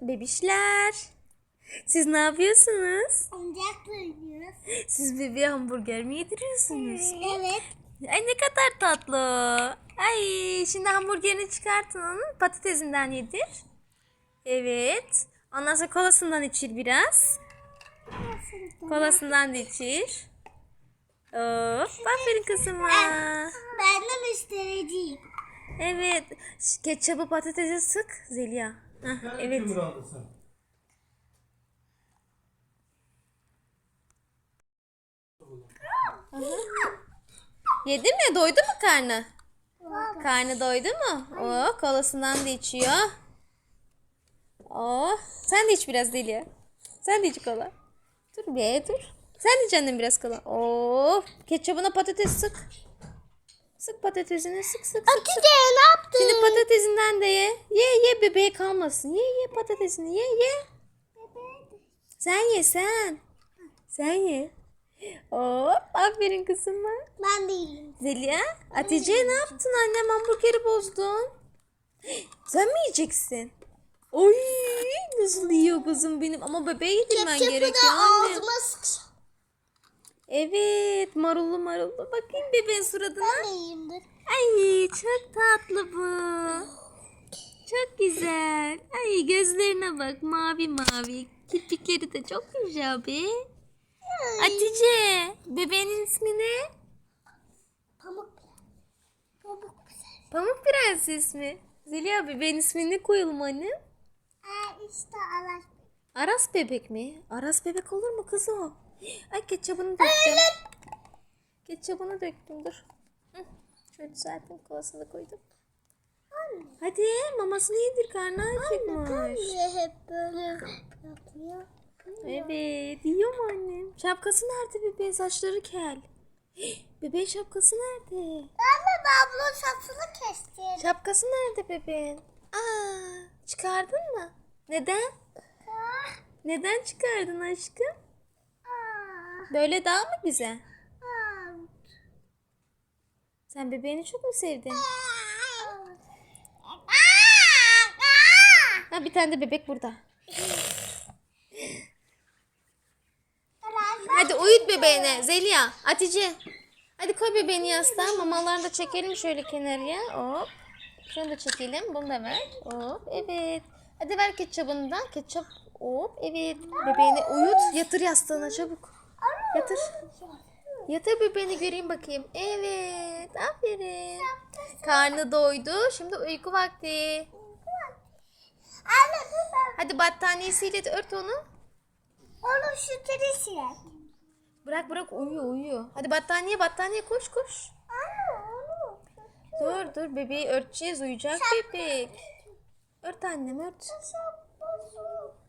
Bebişler. Siz ne yapıyorsunuz? Oyuncakla oynuyoruz. Siz bebeğe hamburger mi yediriyorsunuz? Evet. Ay ne kadar tatlı. Ay şimdi hamburgerini çıkartın onun patatesinden yedir. Evet. Ondan sonra kolasından içir biraz. Kolasından da içir. Hop, aferin kızıma. Ben de müştericiyim. Evet. Ketçabı patatese sık Zeliha. Hah, evet. Kömür aldın sen. Yedi mi? Doydu mu karnı? Karnı doydu mu? Oh, kolasından da içiyor. Oh, sen de iç biraz Zeliha. Sen de iç kola. Dur be dur. Sen de annem biraz kola. Oh, ketçabına patates sık. Sık patatesini sık sık sık. sık. Ne yaptın? Şimdi patatesinden de ye. Ye ye bebeğe kalmasın. Ye ye patatesini ye ye. Sen ye sen. Sen ye. Hop aferin kızıma. Ben de yiyeyim. Zeliha, Hatice ne yaptın annem hamburgeri bozdun. Sen mi yiyeceksin? Oy nasıl yiyor kızım benim ama bebeğe yedirmen Ketçapı gerekiyor da anne. ağzıma sıkacağım. Evet marullu marullu bakayım bebeğin suratına. Ben de. Ay çok tatlı bu. Çok güzel. Ay gözlerine bak mavi mavi. Kirpikleri de çok güzel be. Hatice bebeğinin ismi ne? Pamuk. Pamuk güzel. Pamuk Prenses mi? Zeliha bebeğin ismini koyalım anne. Aa işte Allah. Aras bebek mi? Aras bebek olur mu kız o? Ay ketçabını döktüm. Ketçabını döktüm dur. Şöyle düzelttim kovasını da koydum. Hadi mamasını yedir karnı acıkmış. Niye hep böyle yapıyor? Evet yiyor mu annem? Şapkası nerede bebeğin saçları kel. Bebeğin şapkası nerede? Anne ben bunun saçını kestim. Şapkası nerede bebeğin? Aa, çıkardın mı? Neden? Neden çıkardın aşkım? Aa, Böyle daha mı güzel? Sen bebeğini çok mu sevdin? Ha bir tane de bebek burada. Hadi uyut bebeğini Zeliha, Hatice. Hadi koy bebeğini yastığa. Mamalarını da çekelim şöyle kenarıya. Hop. Şunu da çekelim. Bunu da ver. Hop. Evet. Hadi ver ketçabını da. Ketçap. Hop. Evet. Bebeğini uyut. Yatır yastığına çabuk. Yatır. Yatır bebeğini göreyim bakayım. Evet. Aferin. Karnı doydu. Şimdi uyku vakti. Hadi battaniyesiyle de ört onu. Onun sütünü silek. Bırak bırak uyuyor uyuyor. Hadi battaniye battaniye koş koş. Onu. Dur dur bebeği örteceğiz uyuyacak bebek. Ört annem ört.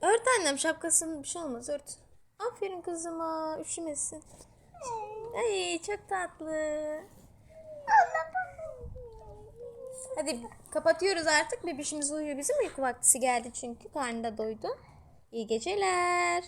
Ört annem şapkasını bir şey olmaz ört. Aferin kızıma üşümesin. Ay çok tatlı. Hadi kapatıyoruz artık. Bebişimiz uyuyor. Bizim uyku vaktisi geldi çünkü. Karnı da doydu. İyi geceler.